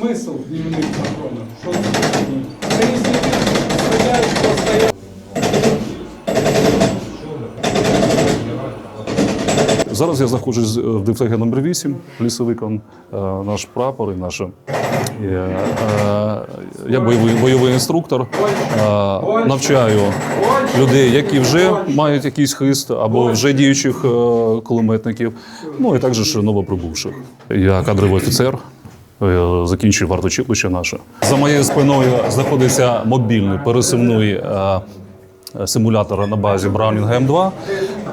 смисл дневних патронів? Що. Зараз я знаходжусь в ДФТГ номер 8 лісовиком, е, наш прапор і наше. е, е, Я бойовий, бойовий інструктор, е, навчаю людей, які вже мають якийсь хист, або вже діючих е, кулеметників, ну і також новоприбувших. Я кадровий офіцер. Е, Закінчую варточилище наше. За моєю спиною знаходиться мобільний пересувний е, симулятор на базі Browning М2,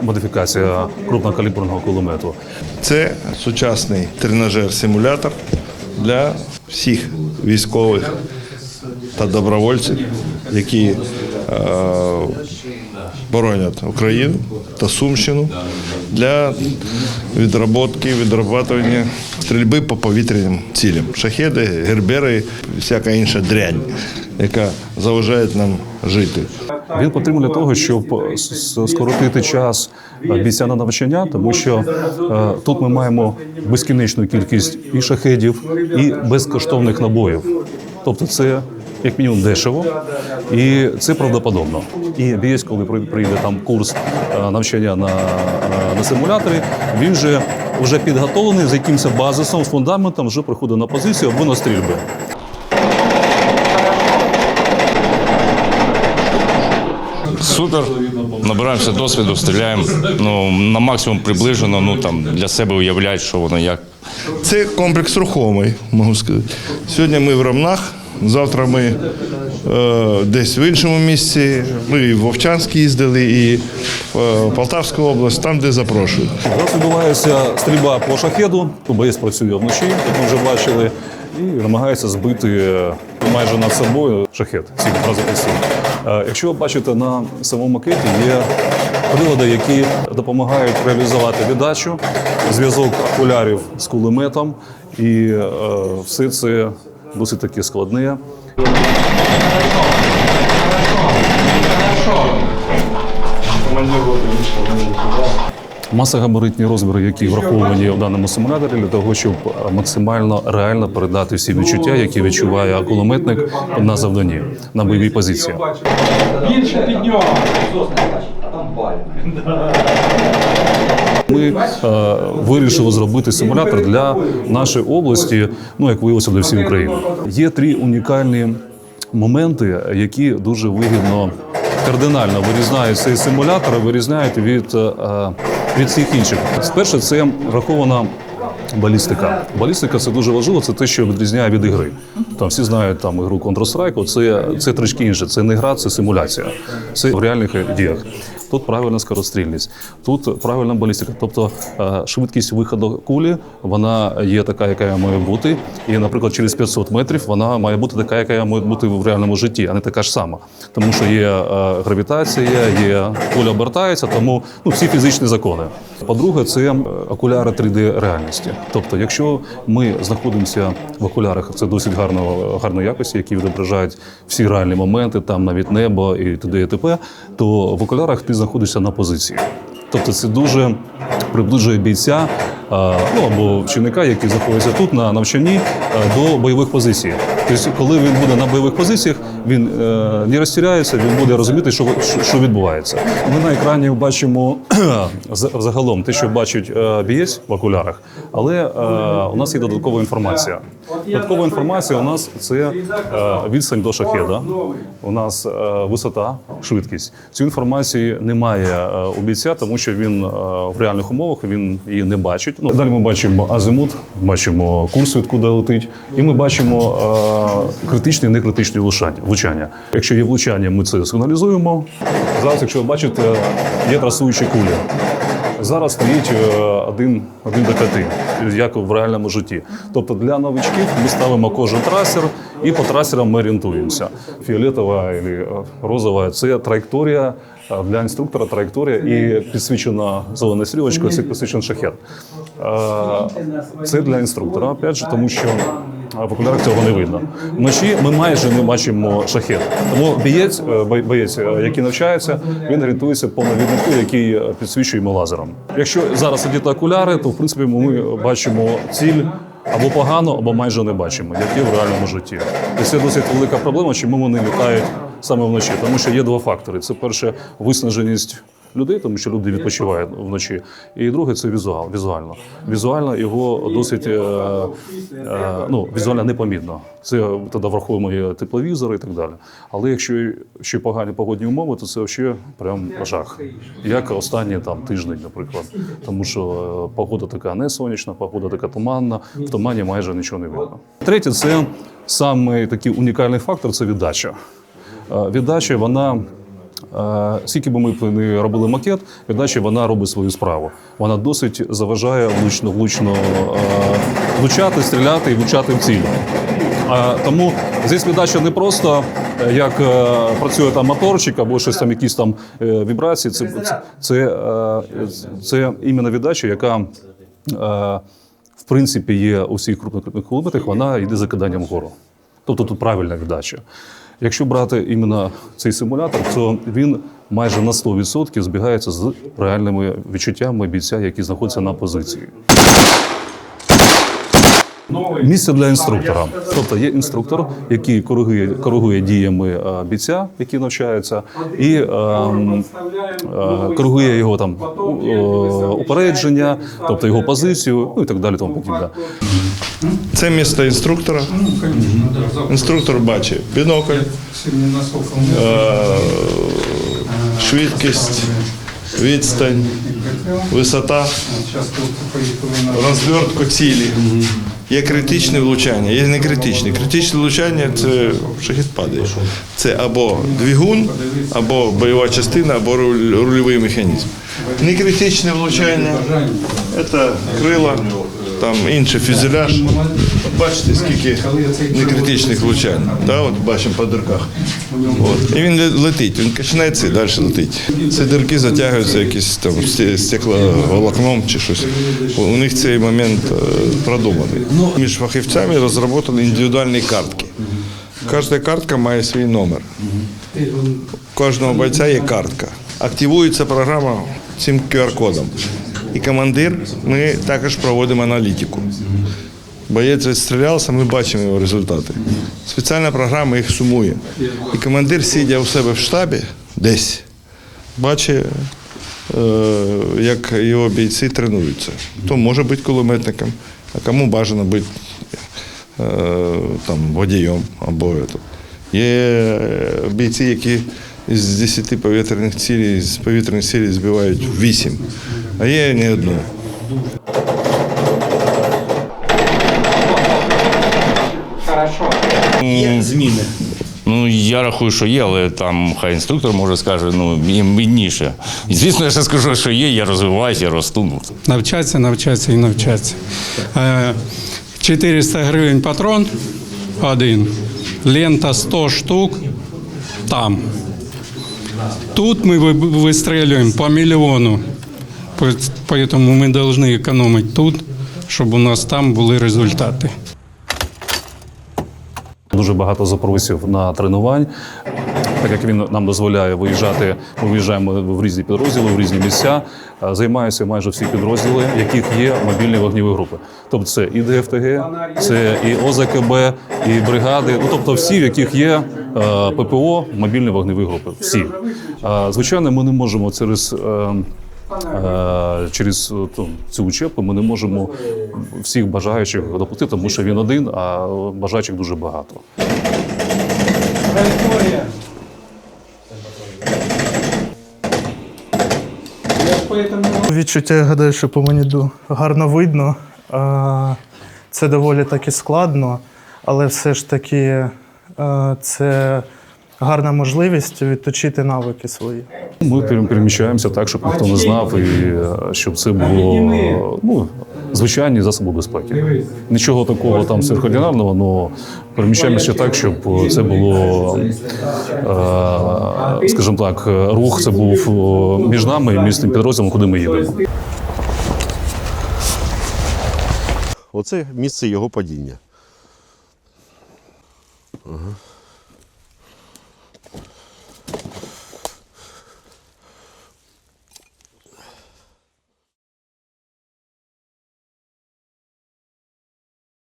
модифікація крупнокаліберного кулемету. Це сучасний тренажер-симулятор для всіх військових та добровольців, які е, боронять Україну та Сумщину для відроботки, відрабатування стрільби по повітряним цілям. Шахеди, гербери, всяка інша дрянь, яка заважає нам жити. Він потрібен для того, щоб скоротити час бійця на навчання, тому що е, тут ми маємо безкінечну кількість і шахедів, і безкоштовних набоїв. Тобто, це як мінімум дешево, і це правдоподобно. І бієць, коли при- прийде там курс е, навчання на, е, на симуляторі, він же вже підготовлений з якимось базисом, з фундаментом, вже приходить на позицію або на стрільби. Супер. Набираємося досвіду, стріляємо ну, на максимум приближено, ну там для себе уявляють, що воно як. Це комплекс рухомий, можу сказати. Сьогодні ми в Ромнах, завтра ми е, десь в іншому місці. Ми і в Вовчанськ їздили, і в е, Полтавську область, там, де запрошують. Зараз відбувається стрільба по шахеду. Боєць працює вночі, як ми вже бачили, і намагається збити е, майже над собою шахет. Ці. Е, Якщо ви бачите на самому макеті, є прилади, які допомагають реалізувати віддачу, зв'язок окулярів з кулеметом, і е, все це досить таки складне. Масогабаритні розміри, які враховані в даному симуляторі, для того, щоб максимально реально передати всі відчуття, які відчуває кулеметник на завданні на бойовій позиції. Більше під нього. Ми е, вирішили зробити симулятор для нашої області, ну як виявилося для всієї України. Є три унікальні моменти, які дуже вигідно. Кардинально вирізняють цей симулятор, вирізняють від, е, від всіх інших. Спершу це врахована балістика. Балістика це дуже важливо, це те, що відрізняє від ігри. Там всі знають там ігру Counter-Strike, це, це трішки інше. Це не гра, це симуляція. Це в реальних діях. Тут правильна скорострільність, тут правильна балістика. Тобто е, швидкість виходу кулі вона є така, яка має бути. І, наприклад, через 500 метрів вона має бути така, яка має бути в реальному житті, а не така ж сама. Тому що є е, гравітація, є куля обертається, тому ну, всі фізичні закони. По-друге, це е, окуляри 3D реальності. Тобто, якщо ми знаходимося в окулярах, це досить гарно, гарної якості, які відображають всі реальні моменти, там навіть небо і т.д. і т.п., то в окулярах ти знаходишся на позиції. Тобто це дуже приближує бійця ну, або вченика, який знаходиться тут на навчанні до бойових позицій. Тобто, коли він буде на бойових позиціях, він е, не розтіряється, він буде розуміти, що, що, відбувається. Ми на екрані бачимо за- загалом те, що бачить е, бієць в окулярах, але е, у нас є додаткова інформація. Додаткова інформація у нас це е, відстань до шахеда. У нас е, висота, швидкість. Цю інформацію немає е, у бійця, тому що він е, в реальних умовах він її не бачить. Ну, далі ми бачимо азимут, бачимо курс, відкуди летить, і ми бачимо е, критичні і некритичні влучання. Якщо є влучання, ми це сигналізуємо. Зараз, якщо ви бачите, є трасуючі кулі. Зараз стоїть е, один, один до п'яти, як в реальному житті. Тобто для новичків ми ставимо кожен трасер і по трасерам ми орієнтуємося. Фіолетова або розова це траєкторія е, для інструктора, траєкторія і підсвічена зеленою стрілочкою, це підсвічений шахет. Е, Це для інструктора, опять же, тому що в окулярах цього не видно. Вночі ми майже не бачимо шахет. Тому бієць, е, боєць, е, який навчається, він орієнтується по навіднику, який е, підсвічуємо лазером. Якщо зараз одіти окуляри, то в принципі ми бачимо ціль або погано, або майже не бачимо, як є в реальному житті. І це досить велика проблема, чому вони літають саме вночі. Тому що є два фактори: це перше виснаженість людей, тому що люди відпочивають вночі. І друге це візуал, візуально. Візуально його досить е, е, ну, візуально непомітно. Це тоді враховуємо і тепловізори і так далі. Але якщо ще погані погодні умови, то це взагалі прям жах. Як останні там тиждень, наприклад. Тому що е, погода така не сонячна, погода така туманна, в тумані майже нічого не видно. Третє, це саме такий унікальний фактор це віддача. Е, Віддача, вона Е, Скільки би ми не робили макет, віддача вона робить свою справу. Вона досить заважає влучно, влучно е, влучати, стріляти і влучати в ціль. Тому здесь віддача не просто як працює там моторчик або щось там, якісь там вібрації. Це, це, це, це іменно віддача, яка в принципі є у всіх крупних крупних вона йде закиданням вгору. Тобто тут правильна віддача. Якщо брати іменно цей симулятор, то він майже на 100% збігається з реальними відчуттями бійця, які знаходяться на позиції. Місце для інструктора. Тобто є інструктор, який коригує, коригує діями е, бійця, який навчається, і е, е, коригує його там е, упередження, тобто його позицію, ну і так далі. Тому подібне. Це місце інструктора. Інструктор бачить бінокль, е, швидкість, відстань, висота, розвертку цілі. Є критичне влучання, є не критичне. Критичне влучання це шахід падає. Це або двигун, або бойова частина, або рульовий механізм. Не критичне влучання це крила, там інший фюзеляж. От бачите, скільки некритичних влучань. Да, от бачимо по дирках. От. І він летить, він починається і далі летить. Ці дирки затягуються якісь там стекловолокном чи щось. У у них цей момент е, продуманий. Між фахівцями розроблені індивідуальні картки. Кожна картка має свій номер. У кожного бойця є картка. Активується програма цим QR-кодом. І командир, ми також проводимо аналітику. Боєць відстрілявся, ми бачимо його результати. Спеціальна програма їх сумує. І командир, сидя у себе в штабі, десь, бачить, е, як його бійці тренуються. Хто може бути кулеметником, а кому бажано бути е, там, водієм або это. Є бійці, які з 10 повітряних цілей, з повітряних цілей збивають 8, а є не одну. Є зміни. Ну, я рахую, що є, але там хай інструктор може скаже, ну, їм видніше. І, звісно, я ще скажу, що є, я розвиваюся, я росту. Ну, Навчатися, навчатися і навчатися. Е, 400 гривень патрон один. Лента 100 штук там. Тут мы вы- выстреливаем по миллиону. По- Поэтому мы должны экономить тут, щоб у нас там були результати. Дуже багато запросів на тренувань. Так як він нам дозволяє виїжджати, ми виїжджаємо в різні підрозділи, в різні місця. Е, Займаються майже всі підрозділи, в яких є мобільні вогневі групи. Тобто це і ДФТГ, це і ОЗКБ, і бригади. Ну тобто всі, в яких є е, ППО, мобільні вогневі групи. Всі. Е, Звичайно, ми не можемо через. е, Е, Через е, цю учебку ми не можемо всіх бажаючих доплатити, тому що він один, а бажаючих дуже багато. Відчуття, я гадаю, що по мені гарно видно. Це доволі таки складно, але все ж таки це гарна можливість відточити навики свої. Ми переміщаємося так, щоб ніхто не знав, і е, щоб це було ну, звичайні засоби безпеки. Нічого такого там сверхординарного, але переміщаємося так, щоб це було, е, скажімо так, рух це був е, між нами і між тим підрозділом, куди ми їдемо. Оце місце його падіння. Ага.